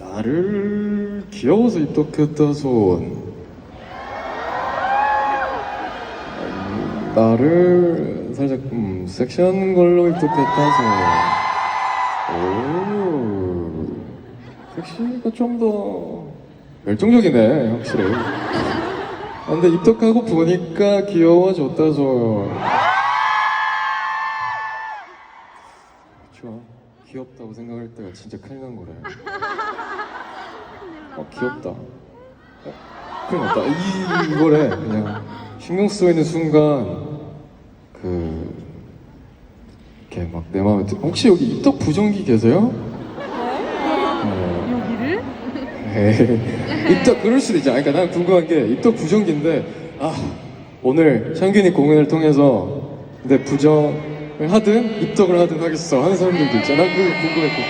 나를 귀여워서 입덕했다 손 음, 나를 살짝 음, 섹시한 걸로 입덕했다 손 오 섹시가 좀 더 열정적이네 확실히. 아, 근데 입덕하고 보니까 귀여워졌다 손 좋아. 귀엽다고 생각할 때가 진짜 큰일 난 거래. 어 귀엽다. 어, 큰일 났다 이, 이거래 그냥 신경 쓰고 있는 순간 그 이렇게 막 내 마음에 들 혹시 여기 입덕 부정기 계세요? 어, 여기를? 에이, 입덕 그럴 수도 있잖아 그러니까 난 궁금한 게 입덕 부정기인데 아 오늘 창균이 공연을 통해서 내 부정을 하든 입덕을 하든 하겠어 하는 사람들도 있잖아. 그 궁금했고